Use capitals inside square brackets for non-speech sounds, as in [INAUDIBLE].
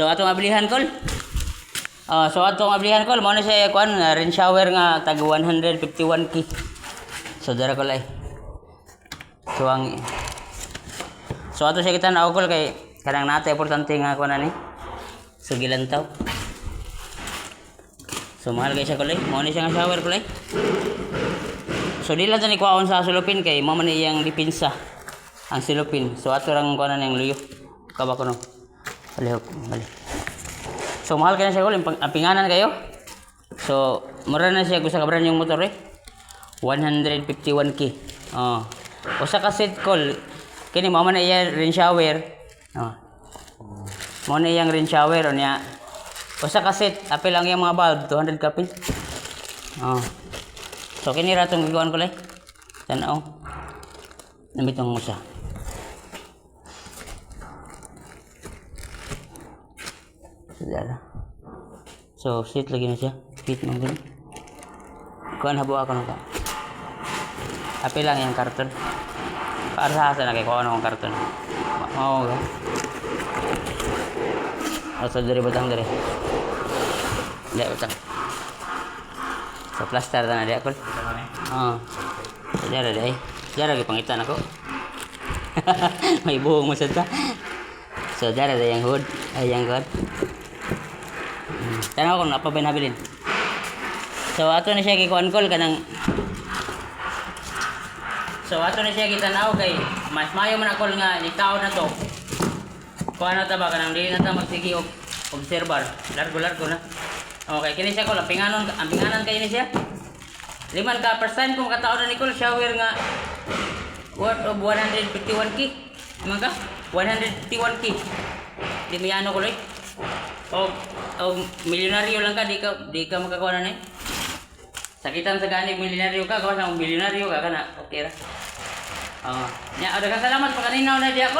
So atong ablihan kol. Ah, so atong ablihan kol mo na siya kuan nga rain shower nga tag 151 ki. So dara ko lay. So ang So ato siya kita na kol kay kanang nate importante nga kuan ani. So gilantaw. So mahal kay siya kulay. Mo ni siya nga shower kulay. So di lang tani kuwaon sa sulupin kay mo man iyang dipinsa ang silupin. So ato rang kuanan yang luyo. Kaba ko no. Palihok, bali. So mahal kaya siya kulay. Ang pinganan kayo. So mura na siya gusto kabran yung motor eh. 151k. Oh. Usa ka set call. Kini mo man iya rin shower. Oh. Mo na iyang rin shower niya. Usa ka set, apil lang yung mga bulb, 200 kapil. Oh. So kini ra tong ko lay. Tan-aw. Namit ang usa. Sadara. So, sit lagi na siya. Fit mo gani. Kuan habo ako na ka. Apil lang yung karton. Para sa asa na kay kuha akong karton. Oo ga. Asa dari batang dari. Hindi batang. So plaster na di ako. Oo. Dara dai. Dara gi pangitan ako. [LAUGHS] May buhong mo sa ta. So dara dai yang hood. Ay yang hood. Tanaw ko na pa ba nabilin. So ato na siya gikuan kol kanang So ato na siya gitanaw kay mas mayo man ako nga litaw na to. Kuha na ta ba kanang dili na ta magsigi og observer. Largo largo na. Okay, kini siya ko pinganon ang pinganan kay ni siya. Liman ka first time kung kataon na Nicole shower nga worth of 151k. Mga ka 151k. Di may ano ko lang. O, o milyonaryo lang ka, di ka, di ka makakuha na eh. Sakitan sa gani, milyonaryo ka, kawa sa milyonaryo ka, kana, okay ra. Oh, nya, ada ka salamat pa kanina na di ako.